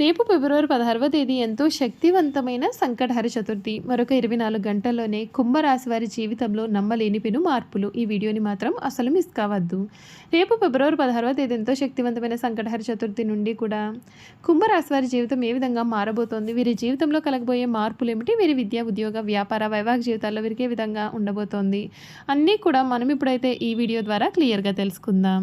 రేపు ఫిబ్రవరి పదహారవ తేదీ ఎంతో శక్తివంతమైన సంకటహర చతుర్థి. మరొక ఇరవై నాలుగు గంటల్లోనే కుంభరాశి వారి జీవితంలో నమ్మలేని పెను మార్పులు. ఈ వీడియోని మాత్రం అసలు మిస్ కావద్దు. రేపు ఫిబ్రవరి పదహారవ తేదీ ఎంతో శక్తివంతమైన సంకటహర చతుర్థి నుండి కూడా కుంభరాశి వారి జీవితం ఏ విధంగా మారబోతోంది? వీరి జీవితంలో కలగబోయే మార్పులు ఏమిటి? వీరి విద్య ఉద్యోగ వ్యాపార వైవాహిక జీవితాల్లో వీరికి ఏ విధంగా ఉండబోతోంది? అన్నీ కూడా మనం ఇప్పుడైతే ఈ వీడియో ద్వారా క్లియర్గా తెలుసుకుందాం.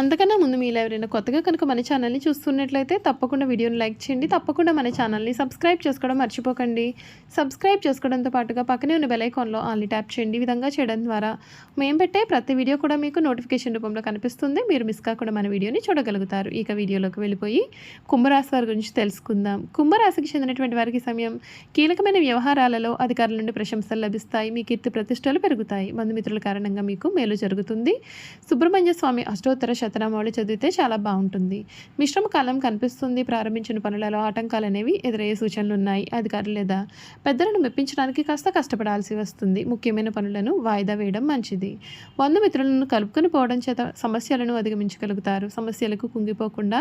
అంతకన్నా ముందు మీరు ఎవరైనా కొత్తగా కనుక మన ఛానల్ని చూస్తున్నట్లయితే తప్పకుండా వీడియోని లైక్ చేయండి. తప్పకుండా మన ఛానల్ని సబ్స్క్రైబ్ చేసుకోవడం మర్చిపోకండి. సబ్స్క్రైబ్ చేసుకోవడంతో పాటుగా పక్కనే ఉన్న బెలైకాన్లో ఆల్ని ట్యాప్ చేయండి. ఈ విధంగా చేయడం ద్వారా మేము పెట్టే ప్రతి వీడియో కూడా మీకు నోటిఫికేషన్ రూపంలో కనిపిస్తుంది. మీరు మిస్ కాకుండా మన వీడియోని చూడగలుగుతారు. ఇక వీడియోలోకి వెళ్ళిపోయి కుంభరాశి వారి గురించి తెలుసుకుందాం. కుంభరాశికి చెందినటువంటి వారికి సమయం కీలకమైన వ్యవహారాలలో అధికారుల నుండి ప్రశంసలు లభిస్తాయి. మీ కీర్తి ప్రతిష్టలు పెరుగుతాయి. బంధుమిత్రుల కారణంగా మీకు మేలు జరుగుతుంది. సుబ్రహ్మణ్య స్వామి అష్టోత్తర శతనామావళి చదివితే చాలా బాగుంటుంది. మిశ్రమ కాలం కనిపిస్తుంది. ప్రారంభించిన పనులలో ఆటంకాలు అనేవి ఎదురయ్యే సూచనలు ఉన్నాయి. అధికారులు లేదా పెద్దలను మెప్పించడానికి కాస్త కష్టపడాల్సి వస్తుంది. ముఖ్యమైన పనులను వాయిదా వేయడం మంచిది. బంధుమిత్రులను కలుపుకొని పోవడం చేత సమస్యలను అధిగమించగలుగుతారు. సమస్యలకు కుంగిపోకుండా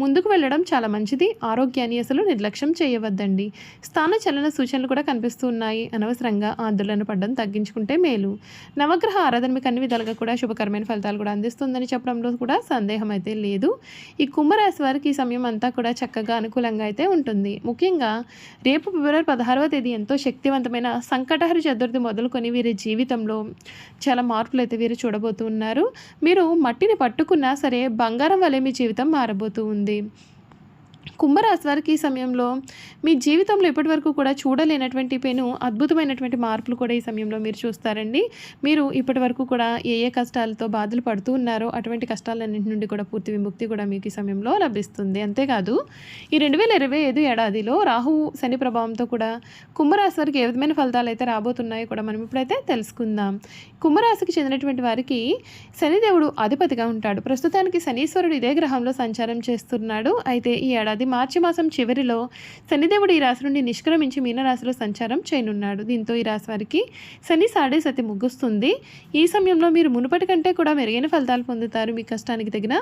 ముందుకు వెళ్ళడం చాలా మంచిది. ఆరోగ్యాన్ని అసలు నిర్లక్ష్యం చేయవద్దండి. స్థాన చలన సూచనలు కూడా కనిపిస్తూ ఉన్నాయి. అనవసరంగా ఆందోళన పడడం తగ్గించుకుంటే మేలు. నవగ్రహ ఆరాధన మీకు అన్ని విధాలుగా కూడా శుభకరమైన ఫలితాలు కూడా అందిస్తుందని చెప్పడంలో కూడా సందేహం అయితే లేదు. ఈ కుంభరాశి వారికి ఈ సమయం అంతా కూడా చక్కగా అనుకూలంగా అయితే ఉంటుంది. ముఖ్యంగా రేపు ఫిబ్రవరి పదహారవ తేదీ ఎంతో శక్తివంతమైన సంకటహరి చతుర్థి మొదలుకొని వీరి జీవితంలో చాలా మార్పులు అయితే వీరు చూడబోతున్నారు మీరు మట్టిని పట్టుకున్నా సరే బంగారం వలె మీ జీవితం మారబోతూ ఉంది. కుంభరాశి వారికి ఈ సమయంలో మీ జీవితంలో ఇప్పటివరకు కూడా చూడలేనటువంటి పెను అద్భుతమైనటువంటి మార్పులు కూడా ఈ సమయంలో మీరు చూస్తారండి. మీరు ఇప్పటివరకు కూడా ఏ ఏ కష్టాలతో బాధలు పడుతూ ఉన్నారో అటువంటి కష్టాలన్నింటి నుండి కూడా పూర్తి విముక్తి కూడా మీకు ఈ సమయంలో లభిస్తుంది. అంతేకాదు ఈ రెండు వేల ఇరవై ఐదు ఏడాదిలో రాహు శని ప్రభావంతో కూడా కుంభరాశి వారికి ఏ విధమైన ఫలితాలు అయితే రాబోతున్నాయో కూడా మనం ఇప్పుడైతే తెలుసుకుందాం. కుంభరాశికి చెందినటువంటి వారికి శనిదేవుడు అధిపతిగా ఉంటాడు. ప్రస్తుతానికి శనీశ్వరుడు ఇదే గ్రహంలో సంచారం చేస్తున్నాడు. అయితే ఈ ఏడాది మార్చి మాసం చివరిలో శనిదేవుడు ఈ రాశి నుండి నిష్క్రమించి మీనరాశిలో సంచారం చేయనున్నాడు. దీంతో ఈ రాశి వారికి శని సాడే సతి ముగుస్తుంది. ఈ సమయంలో మీరు మునుపటి కంటే కూడా మెరుగైన ఫలితాలు పొందుతారు. మీ కష్టానికి తగిన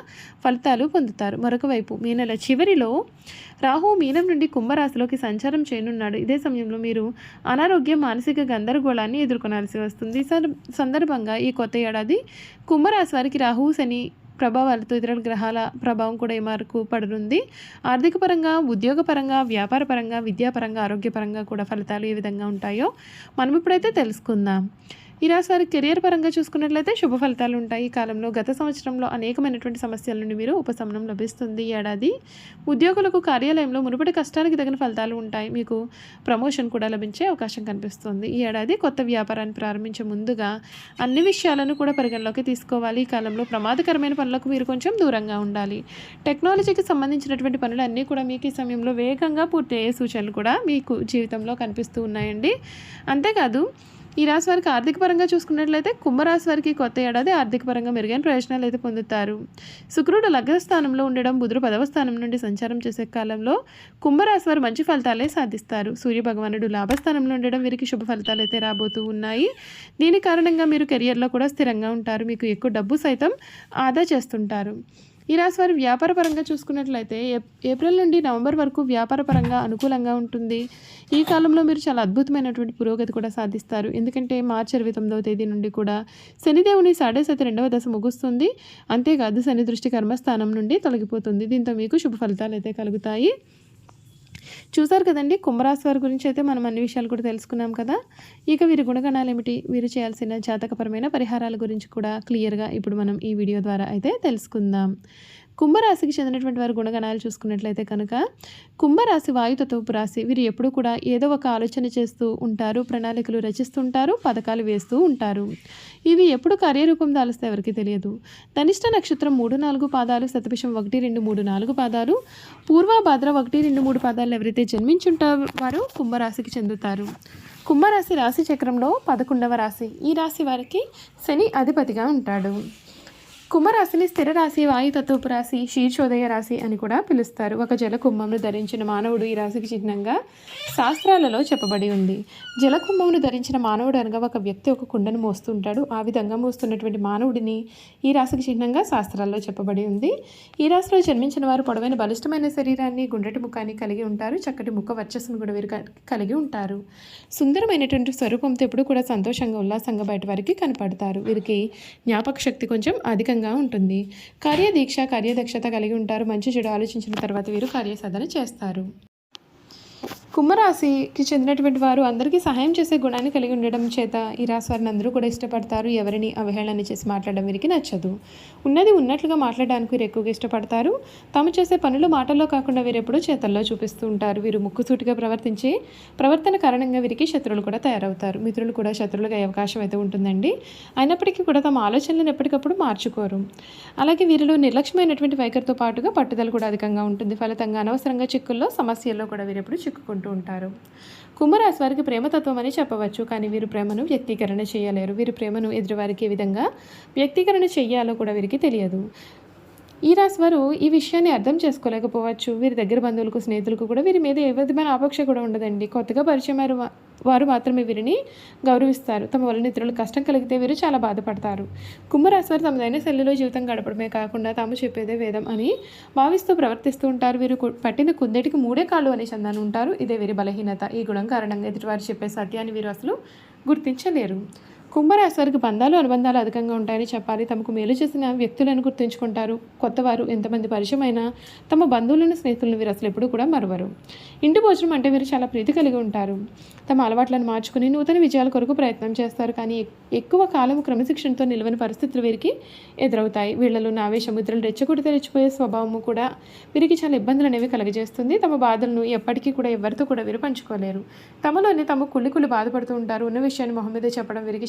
ఫలితాలు పొందుతారు. మరొక వైపు మీ నెల చివరిలో రాహు మీనం నుండి కుంభరాశిలోకి సంచారం చేయనున్నాడు. ఇదే సమయంలో మీరు అనారోగ్యం మానసిక గందరగోళాన్ని ఎదుర్కొనాల్సి వస్తుంది. సందర్భంగా ఈ కొత్త ఏడాది కుంభరాశి వారికి రాహు శని ప్రభావాలతో ఇతర గ్రహాల ప్రభావం కూడా ఈ మేరకు పడనుంది. ఆర్థిక పరంగా ఉద్యోగపరంగా వ్యాపార పరంగా విద్యాపరంగా ఆరోగ్యపరంగా కూడా ఫలితాలు ఏ విధంగా ఉంటాయో మనం ఇప్పుడైతే తెలుసుకుందాం. ఈ రాశి వారి కెరియర్ పరంగా చూసుకున్నట్లయితే శుభ ఫలితాలు ఉంటాయి. ఈ కాలంలో గత సంవత్సరంలో అనేకమైనటువంటి సమస్యల నుండి మీరు ఉపశమనం లభిస్తుంది. ఈ ఏడాది ఉద్యోగులకు కార్యాలయంలో మునుపటి కష్టానికి తగిన ఫలితాలు ఉంటాయి. మీకు ప్రమోషన్ కూడా లభించే అవకాశం కనిపిస్తుంది. ఈ ఏడాది కొత్త వ్యాపారాన్ని ప్రారంభించే ముందుగా అన్ని విషయాలను కూడా పరిగణలోకి తీసుకోవాలి. ఈ కాలంలో ప్రమాదకరమైన పనులకు మీరు కొంచెం దూరంగా ఉండాలి. టెక్నాలజీకి సంబంధించినటువంటి పనులు అన్నీ కూడా మీకు ఈ సమయంలో వేగంగా పూర్తి అయ్యే సూచనలు కూడా మీకు జీవితంలో కనిపిస్తూ ఉన్నాయండి. అంతేకాదు ఈ రాశి వారికి ఆర్థిక పరంగా చూసుకున్నట్లయితే కుంభరాశి వారికి కొత్త ఏడాది ఆర్థిక పరంగా మెరుగైన ప్రయోజనాలు అయితే పొందుతారు. శుక్రుడు లగ్నస్థానంలో ఉండడం బుధుడు పదవ స్థానం నుండి సంచారం చేసే కాలంలో కుంభరాశి వారు మంచి ఫలితాలే సాధిస్తారు. సూర్య భగవానుడు లాభస్థానంలో ఉండడం వీరికి శుభ ఫలితాలు అయితే రాబోతూ ఉన్నాయి. దీని కారణంగా మీరు కెరియర్లో కూడా స్థిరంగా ఉంటారు. మీకు ఎక్కువ డబ్బు సైతం ఆదా చేస్తుంటారు. ఈ రాశి వారి వ్యాపార పరంగా చూసుకున్నట్లయితే ఏప్రిల్ నుండి నవంబర్ వరకు వ్యాపార పరంగా అనుకూలంగా ఉంటుంది. ఈ కాలంలో మీరు చాలా అద్భుతమైనటువంటి పురోగతి కూడా సాధిస్తారు. ఎందుకంటే మార్చి ఇరవై తొమ్మిదవ తేదీ నుండి కూడా శనిదేవుని సాడే సతి రెండవ దశ ముగుస్తుంది. అంతేకాదు శని దృష్టి కర్మస్థానం నుండి తొలగిపోతుంది. దీంతో మీకు శుభ ఫలితాలు అయితే కలుగుతాయి. చూసారు కదండి కుంభరాశి వారి గురించి అయితే మనం అన్ని విషయాలు కూడా తెలుసుకున్నాం కదా. ఇక వీరి గుణగణాలు ఏమిటి? వీరు చేయాల్సిన జాతకపరమైన పరిహారాల గురించి కూడా క్లియర్గా ఇప్పుడు మనం ఈ వీడియో ద్వారా అయితే తెలుసుకుందాం. కుంభరాశికి చెందినటువంటి వారి గుణగణాలు చూసుకున్నట్లయితే కనుక కుంభరాశి వాయుతత్వపు రాశి వీరు ఎప్పుడూ కూడా ఏదో ఒక ఆలోచన చేస్తూ ఉంటారు ప్రణాళికలు రచిస్తుంటారు పథకాలు వేస్తూ ఉంటారు. ఇవి ఎప్పుడు కార్యరూపం దాలుస్తే ఎవరికి తెలియదు. ధనిష్ట నక్షత్రం మూడు నాలుగు పాదాలు శతభిషం ఒకటి రెండు మూడు నాలుగు పాదాలు పూర్వభాద్ర ఒకటి రెండు మూడు పాదాలు ఎవరైతే జన్మించుంటారో వారు కుంభరాశికి చెందుతారు. కుంభరాశి రాశి చక్రంలో పదకొండవ రాశి. ఈ రాశి వారికి శని అధిపతిగా ఉంటాడు. కుంభరాశిని స్థిర రాశి వాయుతత్వపు రాశి శీర్షోదయ రాశి అని కూడా పిలుస్తారు. ఒక జల కుంభమును ధరించిన మానవుడు ఈ రాశికి చిహ్నంగా శాస్త్రాలలో చెప్పబడి ఉంది. జల కుంభమును ధరించిన మానవుడు అనగా ఒక వ్యక్తి ఒక కుండను మోస్తుంటాడు. ఆ విధంగా మోస్తున్నటువంటి మానవుడిని ఈ రాశికి చిహ్నంగా శాస్త్రాల్లో చెప్పబడి ఉంది. ఈ రాశిలో జన్మించిన వారు పొడవైన బలిష్టమైన శరీరాన్ని గుండ్రటి ముఖాన్ని కలిగి ఉంటారు. చక్కటి ముఖ వర్చస్సును కూడా వీరు కలిగి ఉంటారు. సుందరమైనటువంటి స్వరూపంతో ఎప్పుడు కూడా సంతోషంగా ఉల్లాసంగా బయట వారికి కనపడతారు. వీరికి జ్ఞాపక శక్తి కొంచెం అధికంగా ఉంటుంది. కార్యదీక్ష కార్యదక్షత కలిగి ఉంటారు. మంచి చెడు ఆలోచించిన తర్వాత వీరు కార్యసాధన చేస్తారు. కుంభరాశికి చెందినటువంటి వారు అందరికీ సహాయం చేసే గుణాన్ని కలిగి ఉండడం చేత ఈ రాశి వారిని అందరూ కూడా ఇష్టపడతారు. ఎవరిని అవహేళన చేసి మాట్లాడడం వీరికి నచ్చదు. ఉన్నది ఉన్నట్లుగా మాట్లాడడానికి వీరు ఎక్కువగా ఇష్టపడతారు. తాము చేసే పనులు మాటల్లో కాకుండా వీరు ఎప్పుడూ చేతల్లో చూపిస్తూ ఉంటారు. వీరు ముక్కుసూటిగా ప్రవర్తించే ప్రవర్తన కారణంగా వీరికి శత్రువులు కూడా తయారవుతారు. మిత్రులు కూడా శత్రువులుగా అవకాశం అయితే ఉంటుందండి. అయినప్పటికీ కూడా తమ ఆలోచనలను ఎప్పటికప్పుడు మార్చుకోరు. అలాగే వీరిలో నిర్లక్ష్యమైనటువంటి వైఖరితో పాటుగా పట్టుదల కూడా అధికంగా ఉంటుంది. ఫలితంగా అనవసరంగా చిక్కుల్లో సమస్యల్లో కూడా వీరు ఎప్పుడు అంటూ ఉంటారు. కుంభరాశి వారికి ప్రేమతత్వం అని చెప్పవచ్చు. కానీ వీరు ప్రేమను వ్యక్తీకరణ చేయలేరు. వీరు ప్రేమను ఎదురువారికి ఏ విధంగా వ్యక్తీకరణ చేయాలో కూడా వీరికి తెలియదు. ఈ రాశి వారు ఈ విషయాన్ని అర్థం చేసుకోలేకపోవచ్చు. వీరి దగ్గర బంధువులకు స్నేహితులకు కూడా వీరి మీద ఏ విధమైన ఆపేక్ష కూడా ఉండదండి. కొత్తగా పరిచయం వారు మాత్రమే వీరిని గౌరవిస్తారు. తమ వలన ఇతరులకు కష్టం కలిగితే వీరు చాలా బాధపడతారు. కుంభరాశి వారు తమదైన శైలిలో జీవితం గడపడమే కాకుండా తాము చెప్పేదే వేదం అని భావిస్తూ ప్రవర్తిస్తూ ఉంటారు. వీరు కు- పట్టిన కుందేటికి మూడే కాళ్ళు అనే చందాన్ని ఉంటారు. ఇదే వీరి బలహీనత. ఈ గుణం కారణంగా ఎదుటివారు చెప్పే సత్యాన్ని వీరు అసలు గుర్తించలేరు. కుంభరాశి వారికి బంధాలు అనుబంధాలు అధికంగా ఉంటాయని చెప్పాలి. తమకు మేలు చేసిన వ్యక్తులను గుర్తుంచుకుంటారు. కొత్తవారు ఎంతమంది పరిచయం అయినా తమ బంధువులను స్నేహితులను వీరు అసలు ఎప్పుడూ కూడా మరవరు. ఇంటి భోజనం అంటే వీరు చాలా ప్రీతి కలిగి ఉంటారు. తమ అలవాట్లను మార్చుకుని నూతన విజయాల కొరకు ప్రయత్నం చేస్తారు. కానీ ఎక్కువ కాలం క్రమశిక్షణతో నిలవని పరిస్థితులు వీరికి ఎదురవుతాయి. వీళ్ళలో నావేశ ముద్రలు ఇతరులు రెచ్చగొడితే రెచ్చిపోయే స్వభావము కూడా వీరికి చాలా ఇబ్బందులు అనేవి కలగజేస్తుంది. తమ బాధలను ఎప్పటికీ కూడా ఎవరితో కూడా వీరు పంచుకోలేరు. తమలోనే తమ కుళ్ళి కుళ్ళి బాధపడుతూ ఉంటారు. ఉన్న విషయాన్ని మొహం మీద చెప్పడం వీరికి